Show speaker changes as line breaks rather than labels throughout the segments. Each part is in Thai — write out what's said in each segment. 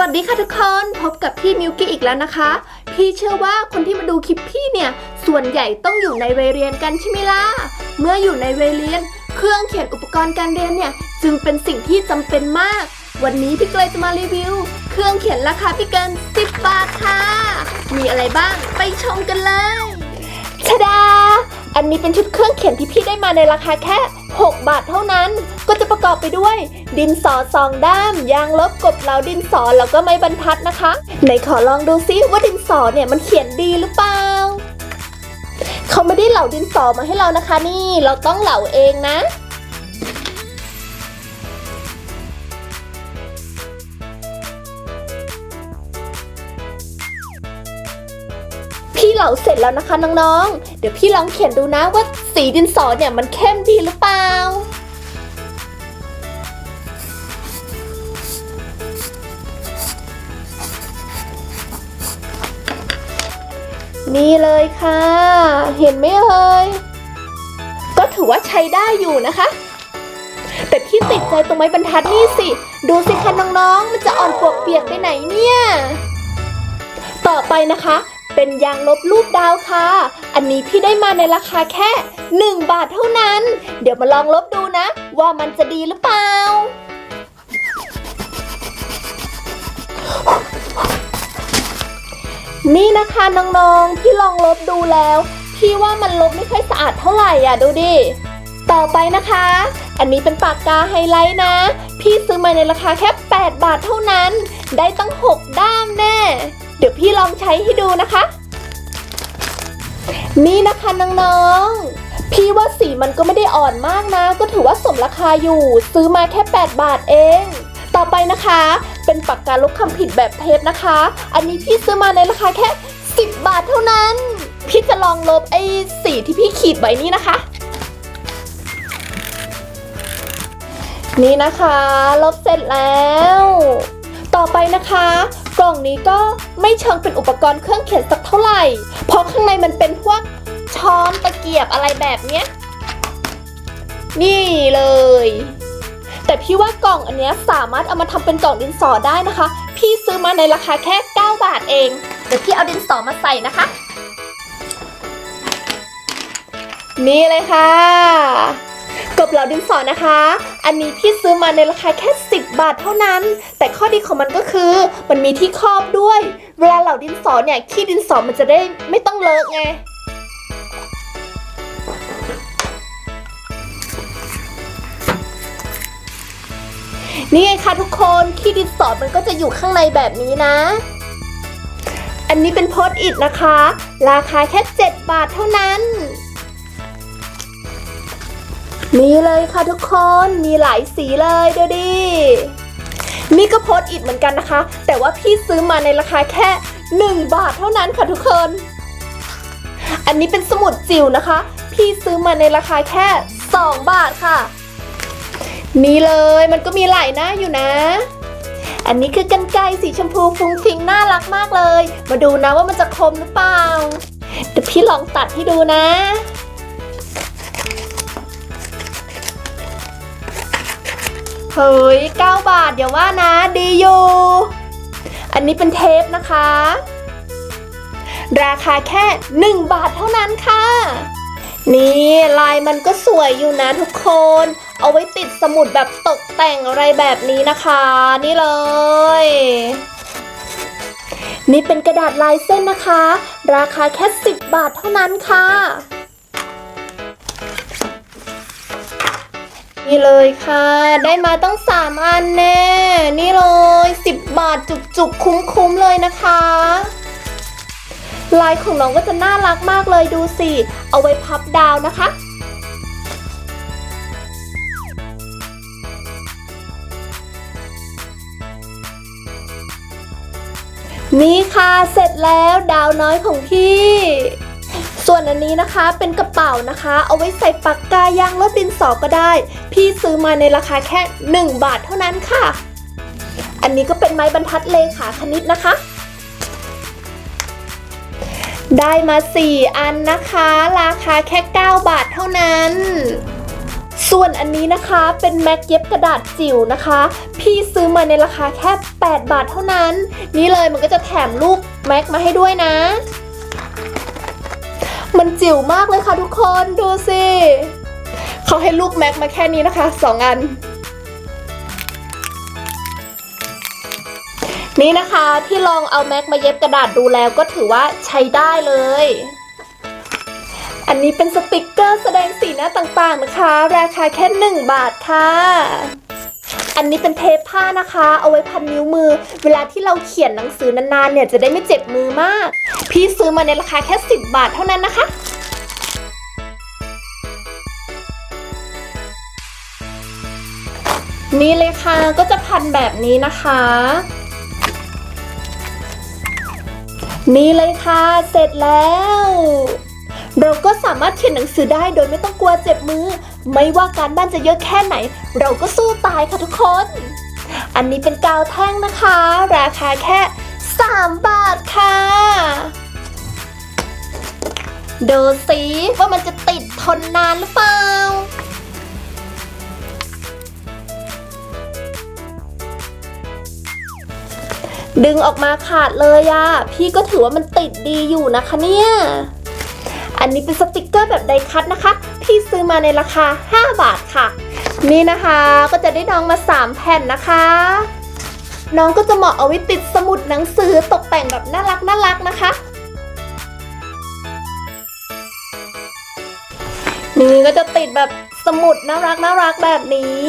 วัสดีค่ะทุกคนพบกับพี่มิวกี้อีกแล้วนะคะ พี่เชื่อว่าคนที่มาดูคลิปพี่เนี่ย ส่วนใหญ่ต้องอยู่ในวัยเรียนกันใช่ไหมล่ะเมื่ออยู่ในวัยเรียน เครื่องเขียนอุปกรณ์การเรียนเนี่ย จึงเป็นสิ่งที่จำเป็นมาก วันนี้พี่เลยจะมารีวิว เครื่องเขียนราคาไม่เกิน 10 บาทค่ะ มีอะไรบ้างไปชมกันเลยชดาอันนี้เป็นชุดเครื่องเขียนที่พี่ได้มาในราคาแค่ 6 บาทเท่านั้น ก็จะประกอบไปด้วย ดินสอสองด้าม ยางลบกบเหลาดินสอแล้วก็ไม้บรรทัดนะคะ ไหนขอลองดูซิว่าดินสอเนี่ยมันเขียนดีหรือเปล่าเขาไม่ได้เหลาดินสอมาให้เรานะคะ นี่เราต้องเหลาเองนะพี่เหลาเสร็จแล้วนะคะน้องๆ เดี๋ยวพี่ลองเขียนดูนะว่าสีดินสอเนี่ยมันเข้มดีหรือเปล่า นี่เลยค่ะ เห็นไหมเอ่ยก็ถือว่าใช้ได้อยู่นะคะ แต่พี่ติดใจตรงไม้บรรทัดนี่สิ ดูสิคะน้องๆ มันจะอ่อนปวกเปียกไปไหนเนี่ย ต่อไปนะคะ เป็นยางลบรูปดาวค่ะ อันนี้พี่ได้มาในราคาแค่ 1 บาทเท่านั้น เดี๋ยวมาลองลบดูนะ ว่ามันจะดีหรือเปล่า นี่นะคะน้องๆ พี่ลองลบดูแล้ว พี่ว่ามันลบไม่ค่อยสะอาดเท่าไหร่อะดูดิ ต่อไปนะคะ อันนี้เป็นปากกาไฮไลท์นะ พี่ซื้อมาในราคาแค่ 8 บาทเท่านั้น ได้ตั้ง 6 ด้ามแน่ เดี๋ยวพี่ลองใช้ให้ดูนะคะ นี่นะคะน้องๆ พี่ว่าสีมันก็ไม่ได้อ่อนมากนะ ก็ถือว่าสมราคาอยู่ ซื้อมาแค่ 8 บาทเอง ต่อไปนะคะ เป็นปากกาลบคำผิดแบบเทปนะคะ อันนี้พี่ซื้อมาในราคาแค่ 10 บาทเท่านั้น พี่จะลองลบไอ้สีที่พี่ขีดไว้นี่นะคะ นี่นะคะ ลบเสร็จแล้ว ต่อไปนะคะกล่องนี้ก็ไม่เชิงเป็นอุปกรณ์เครื่องเขียนสักเท่าไหร่ เพราะข้างในมันเป็นพวกช้อนตะเกียบอะไรแบบเนี้ย นี่เลย แต่พี่ว่ากล่องอันนี้สามารถเอามาทำเป็นกล่องดินสอได้นะคะ พี่ซื้อมาในราคาแค่ 9 บาทเอง เดี๋ยวพี่เอาดินสอมาใส่นะคะ นี่เลยค่ะกบเหลาดินสอนะคะ อันนี้พี่ซื้อมาในราคาแค่ 10 บาทเท่านั้น แต่ข้อดีของมันก็คือ มันมีที่ครอบด้วย เวลาเหลาดินสอเนี่ยขี้ดินสอมันจะได้ไม่ต้องเลอะไง นี่ไงคะทุกคนขี้ดินสอมันก็จะอยู่ข้างในแบบนี้นะ อันนี้เป็นโพสต์อิทนะคะ ราคาแค่ 7 บาทเท่านั้นนี่เลยค่ะทุกคนมีหลายสีเลยดูดินี่ก็โพสต์อิทเหมือนกันนะคะ แต่ว่าพี่ซื้อมาในราคาแค่ 1 บาทเท่านั้นค่ะทุกคน อันนี้เป็นสมุดจิ๋วนะคะ พี่ซื้อมาในราคาแค่ 2 บาทค่ะ นี่เลยมันก็มีหลายหน้าอยู่นะ อันนี้คือกันไกสีชมพูฟุ้งฟิ้งน่ารักมากเลย มาดูนะว่ามันจะคมหรือเปล่า เดี๋ยวพี่ลองตัดให้ดูนะ เฮ้ย9บาทเดี๋ยวว่านะดีอยู่ อันนี้เป็นเทปนะคะ ราคาแค่ 1 บาทเท่านั้นค่ะ นี่ลายมันก็สวยอยู่นะทุกคน เอาไว้ติดสมุดแบบตกแต่งอะไรแบบนี้นะคะ นี่เลย นี่เป็นกระดาษลายเส้นนะคะ ราคาแค่ 10 บาทเท่านั้นค่ะ นี่เลยค่ะ ได้มาตั้ง 3 อันแน่ นี่เลย 10 บาทจุกๆ คุ้มๆ เลยนะคะลายของน้องก็จะน่ารักมากเลยดูสิ เอาไว้พับดาวนะคะ นี่ค่ะเสร็จแล้วดาวน้อยของพี่ ส่วนอันนี้นะคะเป็นกระเป๋านะคะ เอาไว้ใส่ปากกายางลบดินสอก็ได้ พี่ซื้อมาในราคาแค่ 1 บาทเท่านั้นค่ะ อันนี้ก็เป็นไม้บรรทัดเลขาคณิตนะคะ ได้มา 4 อันนะคะ ราคาแค่ 9 บาทเท่านั้น ส่วนอันนี้นะคะเป็นแม็กเย็บกระดาษจิ๋วนะคะ พี่ซื้อมาในราคาแค่ 8 บาทเท่านั้น นี่เลยมันก็จะแถมลูกแม็กมาให้ด้วยนะ มันจิ๋วมากเลยค่ะทุกคนดูสิเขาให้ลูกแม็กมาแค่นี้นะคะสองอัน นี่นะคะที่ลองเอาแม็กมาเย็บกระดาษดูแล้วก็ถือว่าใช้ได้เลย อันนี้เป็นสติกเกอร์แสดงสีหน้าต่างๆนะคะ ราคาแค่ 1 บาทค่ะ อันนี้เป็นเทปผ้านะคะ เอาไว้พันนิ้วมือ เวลาที่เราเขียนหนังสือนานๆเนี่ยจะได้ไม่เจ็บมือมาก พี่ซื้อมาในราคาแค่ 10 บาทเท่านั้นนะคะนี่เลยค่ะก็จะพันแบบนี้นะคะ นี่เลยค่ะ เสร็จแล้ว เราก็สามารถเขียนหนังสือได้โดยไม่ต้องกลัวเจ็บมือ ไม่ว่าการบ้านจะเยอะแค่ไหน เราก็สู้ตายค่ะทุกคน อันนี้เป็นกาวแท่งนะคะ ราคาแค่ 3 บาทค่ะดูสิว่ามันจะติดทนนานหรือเปล่าดึงออกมาขาดเลยอะพี่ก็ถือว่ามันติดดีอยู่นะคะเนี่ย อันนี้เป็นสติกเกอร์แบบไดคัตนะคะ พี่ซื้อมาในราคา 5 บาทค่ะ นี่นะคะก็จะได้น้องมา 3 แผ่นนะคะ น้องก็จะเหมาะเอาไว้ติดสมุดหนังสือตกแต่งแบบน่ารักน่ารักนะคะ นี่ก็จะติดแบบสมุดน่ารักน่ารักแบบนี้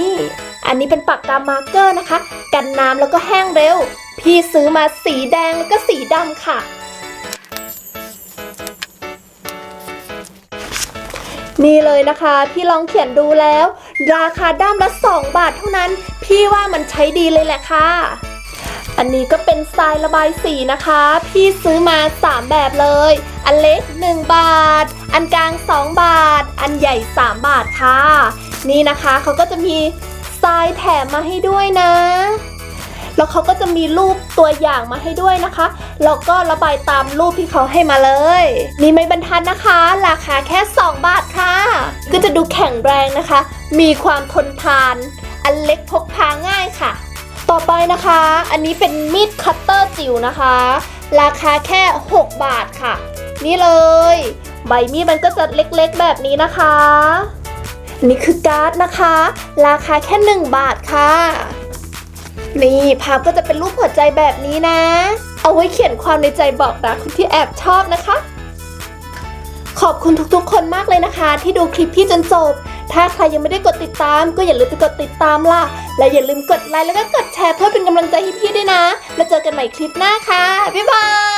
อันนี้เป็นปากกามาร์กเกอร์นะคะ กันน้ำแล้วก็แห้งเร็ว พี่ซื้อมาสีแดงแล้วก็สีดำค่ะ นี่เลยนะคะพี่ลองเขียนดูแล้ว ราคาด้ามละ 2 บาทเท่านั้น พี่ว่ามันใช้ดีเลยแหละค่ะ อันนี้ก็เป็นทรายระบายสีนะคะ พี่ซื้อมา 3 แบบเลย อันเล็ก 1 บาท อันกลาง 2 บาท อันใหญ่ 3 บาทค่ะ นี่นะคะเขาก็จะมีทรายแถมมาให้ด้วยนะ แล้วเขาก็จะมีรูปตัวอย่างมาให้ด้วยนะคะ แล้วก็ระบายตามรูปที่เขาให้มาเลย นี่ไม่บรรทัดนะคะ ราคาแค่ 2 บาทค่ะ ก็จะดูแข็งแรงนะคะ มีความทนทาน อันเล็กพกพาง่ายค่ะ ต่อไปนะคะ อันนี้เป็นมีดคัตเตอร์จิ๋วนะคะ ราคาแค่ 6 บาทค่ะ นี่เลย ใบมีดมันก็จะเล็กๆแบบนี้นะคะนนี้คือการ์ดนะคะ ราคาแค่ 1 บาทค่ะ นี่ภาพก็จะเป็นรูปหัวใจแบบนี้นะ เอาไว้เขียนความในใจบอกรักคนที่แอบชอบนะคะ ขอบคุณทุกๆ คนมากเลยนะคะ ที่ดูคลิปพี่จนจบ ถ้าใครยังไม่ได้กดติดตาม ก็อย่าลืมไปกดติดตามล่ะ และอย่าลืมกดไลค์แล้วก็กดแชร์เพื่อเป็นกำลังใจให้พี่ด้วยนะ แล้วเจอกันใหม่คลิปหน้าค่ะ บ๊ายบาย